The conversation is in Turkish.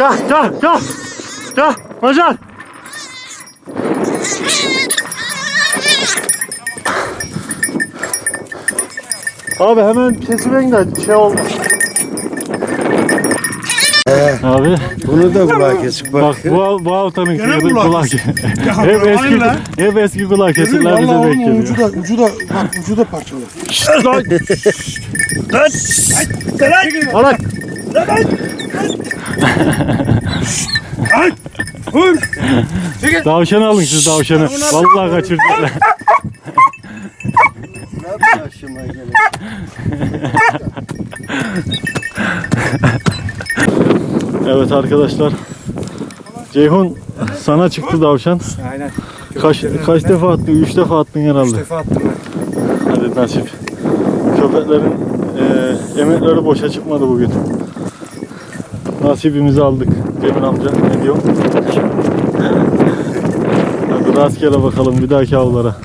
Gel gel gel. Gel Macar. Abi hemen kesiverin de şey oldu. Abi Bunu da kulağa kesik bak bak. bu, bu haftanın Gene kıyılı kulak kulak. kesik. hep hayır eski, lan. hep eski kulak kesikler bize Vallahi onun bekliyor. ucu da, ucu da, bak ucu da parçalı. Lan! Alak! Ay! Vur! Tavşanı alın siz tavşanı. Vallahi kaçırdılar. Başıma gelen. Evet arkadaşlar. Ceyhun sana çıktı tavşan. Aynen. Kaç kaç defa attın? Üç defa attın herhalde. Üç defa attım ben. Hadi nasip. Köpeklerin eee emekleri boşa çıkmadı bugün. Nasibimizi aldık. Cemil amca ne diyor? Hadi rastgele bakalım bir dahaki avlara.